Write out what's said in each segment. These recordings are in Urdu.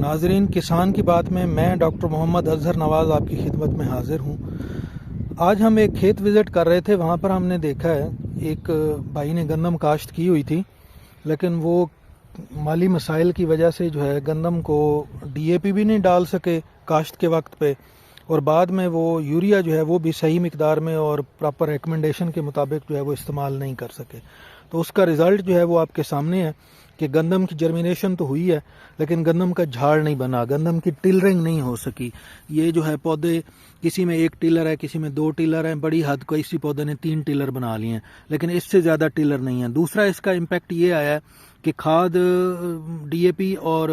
ناظرین، کسان کی بات میں میں ڈاکٹر محمد اظہر نواز آپ کی خدمت میں حاضر ہوں۔ آج ہم ایک کھیت وزٹ کر رہے تھے، وہاں پر ہم نے دیکھا ہے، ایک بھائی نے گندم کاشت کی ہوئی تھی، لیکن وہ مالی مسائل کی وجہ سے جو ہے، گندم کو ڈی اے پی بھی نہیں ڈال سکے کاشت کے وقت پہ۔ اور بعد میں وہ یوریا جو ہے وہ بھی صحیح مقدار میں اور پراپر ریکمنڈیشن کے مطابق جو ہے وہ استعمال نہیں کر سکے۔ تو اس کا رزلٹ جو ہے وہ آپ کے سامنے ہے کہ گندم کی جرمینیشن تو ہوئی ہے، لیکن گندم کا جھاڑ نہیں بنا، گندم کی ٹلرنگ نہیں ہو سکی۔ یہ جو ہے پودے، کسی میں ایک ٹلر ہے، کسی میں دو ٹلر ہیں، بڑی حد کو اسی پودے نے تین ٹلر بنا لیے ہیں، لیکن اس سے زیادہ ٹلر نہیں ہے دوسرا اس کا امپیکٹ یہ آیا ہے کہ کھاد، ڈی اے پی اور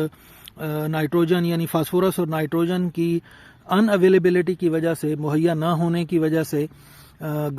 نائٹروجن یعنی فاسفورس اور نائٹروجن کی ان اویلیبلٹی کی وجہ سے، مہیا نہ ہونے کی وجہ سے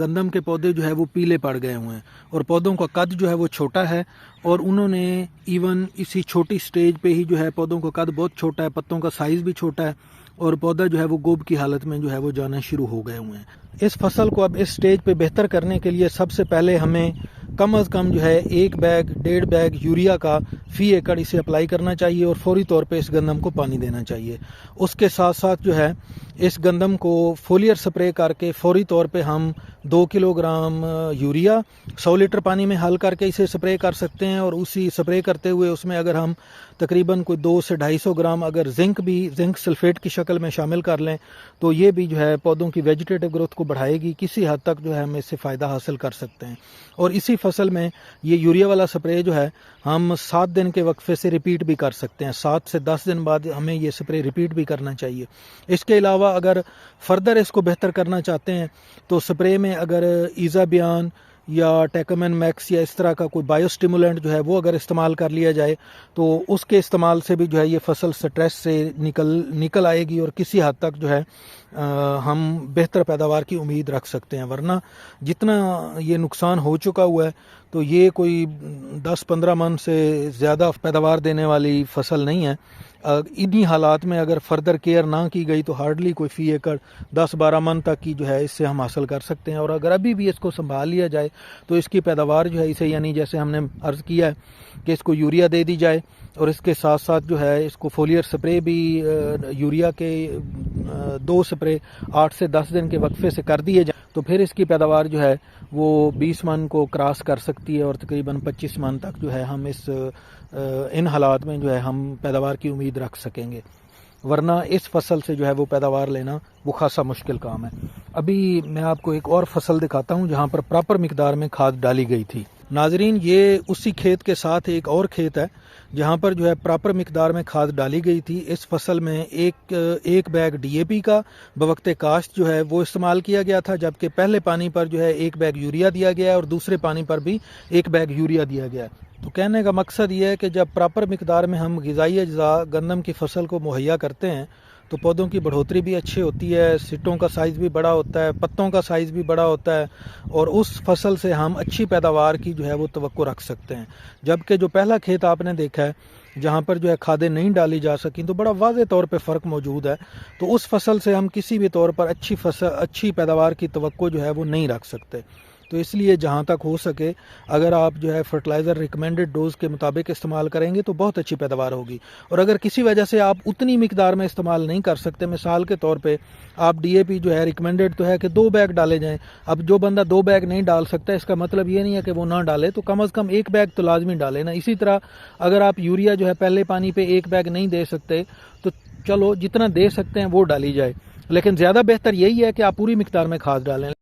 گندم کے پودے جو ہے وہ پیلے پڑ گئے ہوئے ہیں۔ اور پودوں کا قد جو ہے وہ چھوٹا ہے۔ اور انہوں نے ایون اسی چھوٹی سٹیج پہ ہی جو ہے پودوں کا قد بہت چھوٹا ہے، پتوں کا سائز بھی چھوٹا ہے۔ اور پودا جو ہے وہ گوب کی حالت میں جو ہے وہ جانا شروع ہو گئے ہوئے ہیں۔ اس فصل کو اب اس سٹیج پہ بہتر کرنے کے لیے سب سے پہلے ہمیں کم از کم جو ہے ایک بیگ، ڈیڑھ بیگ یوریا کا فی ایکڑ اسے اپلائی کرنا چاہیے اور فوری طور پہ اس گندم کو پانی دینا چاہیے۔ اس کے ساتھ ساتھ جو ہے اس گندم کو فولیئر سپرے کر کے فوری طور پہ ہم دو کلو گرام یوریا، سو لیٹر پانی میں حل کر کے اسے سپرے کر سکتے ہیں اور اسی سپرے کرتے ہوئے اس میں اگر ہم تقریباً کوئی دو سے ڈھائی سو گرام اگر زنک بھی، زنک سلفیٹ کی شکل میں شامل کر لیں تو یہ بھی جو ہے پودوں کی ویجیٹیو گروتھ کو بڑھائے گی، کسی حد تک جو ہے ہم اس سے فائدہ حاصل کر سکتے ہیں۔ اور اسی فصل میں یہ یوریا والا سپرے جو ہے ہم سات دن کے وقفے سے ریپیٹ بھی کر سکتے ہیں۔ سات سے دس دن بعد ہمیں یہ سپرے ریپیٹ بھی کرنا چاہیے۔ اس کے علاوہ اگر فردر اس کو بہتر کرنا چاہتے ہیں تو سپرے میں اگر ایزا بیان یا ٹیکمین میکس یا اس طرح کا کوئی بایو اسٹیمولنٹ جو ہے وہ اگر استعمال کر لیا جائے تو اس کے استعمال سے بھی جو ہے یہ فصل سٹریس سے نکل نکل آئے گی اور کسی حد تک جو ہے ہم بہتر پیداوار کی امید رکھ سکتے ہیں، ورنہ جتنا یہ نقصان ہو چکا ہوا ہے، تو یہ کوئی دس پندرہ من سے زیادہ پیداوار دینے والی فصل نہیں ہے۔ انہی حالات میں اگر فردر کیئر نہ کی گئی تو ہارڈلی کوئی فی ایکڑ دس بارہ من تک کی جو ہے، اس سے ہم حاصل کر سکتے ہیں۔ اور اگر ابھی بھی اس کو سنبھال لیا جائے تو اس کی پیداوار جو ہے، اسے یعنی جیسے ہم نے عرض کیا ہے کہ اس کو یوریا دے دی جائے اور اس کے ساتھ ساتھ جو ہے، اس کو فولیئر سپرے بھی یوریا کے دو سپرے آٹھ سے دس دن کے وقفے سے کر دیے جائیں تو پھر اس کی پیداوار جو ہے وہ بیس من کو کراس کر سکتی ہے اور تقریباً پچیس من تک جو ہے ہم اس ان حالات میں جو ہے ہم پیداوار کی امید رکھ سکیں گے۔ ورنہ اس فصل سے جو ہے وہ پیداوار لینا وہ خاصا مشکل کام ہے۔ ابھی میں آپ کو ایک اور فصل دکھاتا ہوں جہاں پر پراپر مقدار میں کھاد ڈالی گئی تھی۔ ناظرین، یہ اسی کھیت کے ساتھ ایک اور کھیت ہے، جہاں پر جو ہے پراپر مقدار میں کھاد ڈالی گئی تھی۔ اس فصل میں ایک ایک بیگ ڈی اے پی کا بوقت کاشت جو ہے وہ استعمال کیا گیا تھا، جبکہ پہلے پانی پر جو ہے ایک بیگ یوریا دیا گیا ہے اور دوسرے پانی پر بھی ایک بیگ یوریا دیا گیا ہے۔ تو کہنے کا مقصد یہ ہے کہ جب پراپر مقدار میں ہم غذائی اجزاء گندم کی فصل کو مہیا کرتے ہیں تو پودوں کی بڑھوتری بھی اچھی ہوتی ہے سٹوں کا سائز بھی بڑا ہوتا ہے، پتوں کا سائز بھی بڑا ہوتا ہے، اور اس فصل سے ہم اچھی پیداوار کی جو ہے وہ توقع رکھ سکتے ہیں۔ جبکہ جو پہلا کھیت آپ نے دیکھا ہے، جہاں پر جو ہے کھادیں نہیں ڈالی جا سکیں، تو بڑا واضح طور پہ فرق موجود ہے۔ تو اس فصل سے ہم کسی بھی طور پر اچھی فصل، اچھی پیداوار کی توقع جو ہے وہ نہیں رکھ سکتے۔ تو اس لیے جہاں تک ہو سکے اگر آپ جو ہے فرٹیلائزر ریکمینڈڈ ڈوز کے مطابق استعمال کریں گے تو بہت اچھی پیداوار ہوگی۔ اور اگر کسی وجہ سے آپ اتنی مقدار میں استعمال نہیں کر سکتے، مثال کے طور پہ آپ ڈی اے پی جو ہے ریکمینڈڈ تو ہے کہ دو بیگ ڈالے جائیں۔ اب جو بندہ دو بیگ نہیں ڈال سکتا، اس کا مطلب یہ نہیں ہے کہ وہ نہ ڈالے، تو کم از کم ایک بیگ تو لازمی ڈالے نا۔ اسی طرح اگر آپ یوریا جو ہے پہلے پانی پہ ایک بیگ نہیں دے سکتے، تو چلو جتنا دے سکتے ہیں وہ ڈالی جائے۔ لیکن زیادہ بہتر یہی ہے کہ آپ پوری مقدار میں کھاد ڈالیں۔